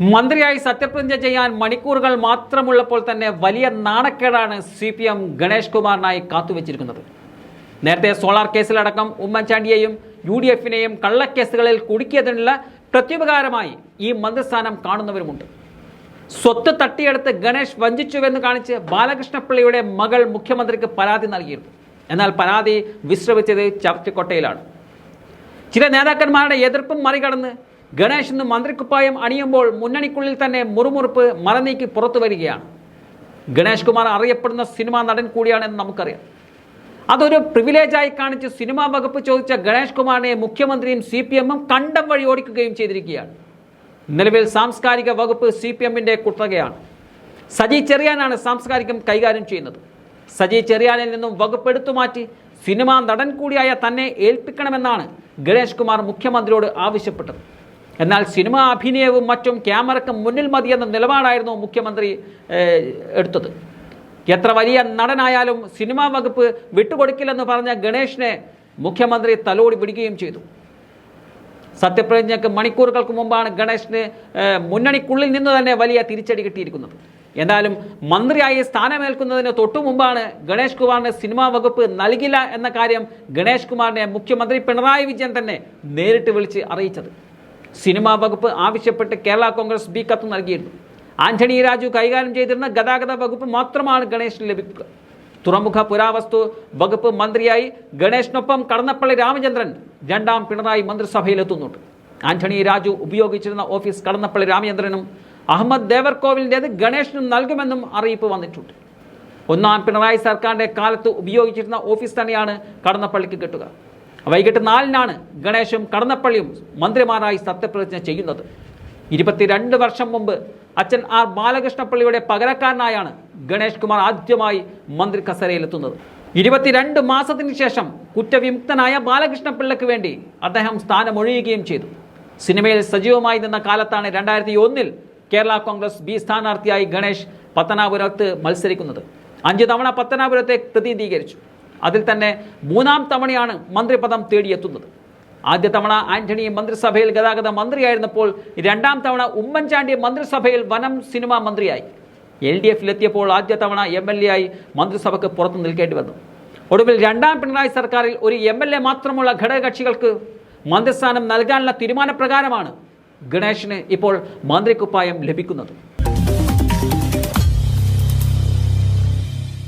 മന്ത്രിയായി സത്യപ്രതിജ്ഞ ചെയ്യാൻ മണിക്കൂറുകൾ മാത്രമുള്ളപ്പോൾ തന്നെ വലിയ നാണക്കേടാണ് സി പി എം ഗണേഷ് കുമാറിനായി കാത്തുവച്ചിരിക്കുന്നത്. നേരത്തെ സോളാർ കേസിലടക്കം ഉമ്മൻചാണ്ടിയെയും യു ഡി എഫിനെയും കള്ളക്കേസുകളിൽ കുടുക്കിയതിനുള്ള പ്രത്യുപകാരമായി ഈ മന്ത്രിസ്ഥാനം കാണുന്നവരുമുണ്ട്. സ്വത്ത് തട്ടിയെടുത്ത് ഗണേഷ് വഞ്ചിച്ചുവെന്ന് കാണിച്ച് ബാലകൃഷ്ണപിള്ളയുടെ മകൾ മുഖ്യമന്ത്രിക്ക് പരാതി നൽകിയിരുന്നു. എന്നാൽ പരാതി വിശ്രമിച്ചത് ചവറ്റുകൊട്ടയിലാണ് ചില നേതാക്കന്മാരുടെ എതിർപ്പും മറികടന്ന് ഗണേഷ് ഇന്ന് മന്ത്രിക്കുപ്പായം അണിയുമ്പോൾ മുന്നണിക്കുള്ളിൽ തന്നെ മുറുമുറുപ്പ് മറനീക്കി പുറത്തു വരികയാണ്. ഗണേഷ് കുമാർ അറിയപ്പെടുന്ന സിനിമാ നടൻ കൂടിയാണെന്ന് നമുക്കറിയാം. അതൊരു പ്രിവിലേജായി കാണിച്ച് സിനിമാ വകുപ്പ് ചോദിച്ച ഗണേഷ് കുമാറിനെ മുഖ്യമന്ത്രിയും സി പി എമ്മും കണ്ടം വഴി ഓടിക്കുകയും ചെയ്തിരിക്കുകയാണ്. നിലവിൽ സാംസ്കാരിക വകുപ്പ് സി പി എമ്മിന്റെ കുത്തകയാണ്. സജി ചെറിയാനാണ് സാംസ്കാരികം കൈകാര്യം ചെയ്യുന്നത്. സജി ചെറിയാനിൽ നിന്നും വകുപ്പ് എടുത്തു മാറ്റി സിനിമാ നടൻ കൂടിയായ തന്നെ ഏൽപ്പിക്കണമെന്നാണ് ഗണേഷ് കുമാർ മുഖ്യമന്ത്രിയോട് ആവശ്യപ്പെട്ടത്. എന്നാൽ സിനിമാ അഭിനയവും മറ്റും ക്യാമറയ്ക്ക് മുന്നിൽ മതിയെന്ന നിലപാടായിരുന്നു മുഖ്യമന്ത്രി എടുത്തത്. എത്ര വലിയ നടനായാലും സിനിമാ വകുപ്പ് വിട്ടുകൊടുക്കില്ലെന്ന് പറഞ്ഞ ഗണേഷിനെ മുഖ്യമന്ത്രി തലോടി പിടിക്കുകയും ചെയ്തു. സത്യപ്രതിജ്ഞയ്ക്ക് മണിക്കൂറുകൾക്ക് മുമ്പാണ് ഗണേഷിന് മുന്നണിക്കുള്ളിൽ നിന്ന് തന്നെ വലിയ തിരിച്ചടി കിട്ടിയിരിക്കുന്നത്. എന്നാലും മന്ത്രിയായി സ്ഥാനമേൽക്കുന്നതിന് തൊട്ടു മുമ്പാണ് ഗണേഷ് കുമാറിന് സിനിമാ വകുപ്പ് നൽകില്ല എന്ന കാര്യം ഗണേഷ് കുമാറിനെ മുഖ്യമന്ത്രി പിണറായി വിജയൻ തന്നെ നേരിട്ട് വിളിച്ച് അറിയിച്ചത്. സിനിമാ വകുപ്പ് ആവശ്യപ്പെട്ട് കേരള കോൺഗ്രസ് ബി കത്ത് നൽകിയിരുന്നു. ആന്റണി രാജു കൈകാര്യം ചെയ്തിരുന്ന ഗതാഗത വകുപ്പ് മാത്രമാണ് ഗണേശിന് ലഭിക്കുക. തുറമുഖ പുരാവസ്തു വകുപ്പ് മന്ത്രിയായി ഗണേഷിനൊപ്പം കടന്നപ്പള്ളി രാമചന്ദ്രൻ രണ്ടാം പിണറായി മന്ത്രിസഭയിലെത്തുന്നുണ്ട്. ആന്റണി രാജു ഉപയോഗിച്ചിരുന്ന ഓഫീസ് കടന്നപ്പള്ളി രാമചന്ദ്രനും അഹമ്മദ് ദേവർകോവിലിന്റേത് ഗണേഷിനും നൽകുമെന്നും അറിയിപ്പ് വന്നിട്ടുണ്ട്. ഒന്നാം പിണറായി സർക്കാരിന്റെ കാലത്ത് ഉപയോഗിച്ചിരുന്ന ഓഫീസ് തന്നെയാണ് കടന്നപ്പള്ളിക്ക് കിട്ടുക. വൈകിട്ട് നാലിനാണ് ഗണേശും കടന്നപ്പള്ളിയും മന്ത്രിമാരായി സത്യപ്രതിജ്ഞ ചെയ്യുന്നത്. ഇരുപത്തിരണ്ട് വർഷം മുമ്പ് അച്ഛൻ ആർ ബാലകൃഷ്ണപ്പള്ളിയുടെ പകരക്കാരനായാണ് ഗണേഷ് കുമാർ ആദ്യമായി മന്ത്രി കസേരയിലെത്തുന്നത്. ഇരുപത്തിരണ്ട് മാസത്തിന് ശേഷം കുറ്റവിമുക്തനായ ബാലകൃഷ്ണപിള്ളയ്ക്ക് വേണ്ടി അദ്ദേഹം സ്ഥാനമൊഴിയുകയും ചെയ്തു. സിനിമയിൽ സജീവമായി നിന്ന കാലത്താണ് രണ്ടായിരത്തി ഒന്നിൽ കേരള കോൺഗ്രസ് ബി സ്ഥാനാർത്ഥിയായി ഗണേഷ് പത്തനാപുരത്ത് മത്സരിക്കുന്നത്. അഞ്ച് തവണ പത്തനാപുരത്തെ പ്രതിനിധീകരിച്ചു. അതിൽ തന്നെ മൂന്നാം തവണയാണ് മന്ത്രിപദം തേടിയെത്തുന്നത്. ആദ്യ തവണ ആന്റണി മന്ത്രിസഭയിൽ ഗതാഗത മന്ത്രിയായിരുന്നപ്പോൾ രണ്ടാം തവണ ഉമ്മൻചാണ്ടി മന്ത്രിസഭയിൽ വനം സിനിമ മന്ത്രിയായി. എൽ ഡി എഫിലെത്തിയപ്പോൾ ആദ്യ തവണ എം എൽ എ ആയി മന്ത്രിസഭയ്ക്ക് പുറത്തു നിൽക്കേണ്ടി വന്നു. ഒടുവിൽ രണ്ടാം പിണറായി സർക്കാരിൽ ഒരു എം എൽ എ മാത്രമുള്ള ഘടകകക്ഷികൾക്ക് മന്ത്രിസ്ഥാനം നൽകാനുള്ള തീരുമാനപ്രകാരമാണ് ഗണേഷിന് ഇപ്പോൾ മന്ത്രിക്കുപ്പായം ലഭിക്കുന്നത്.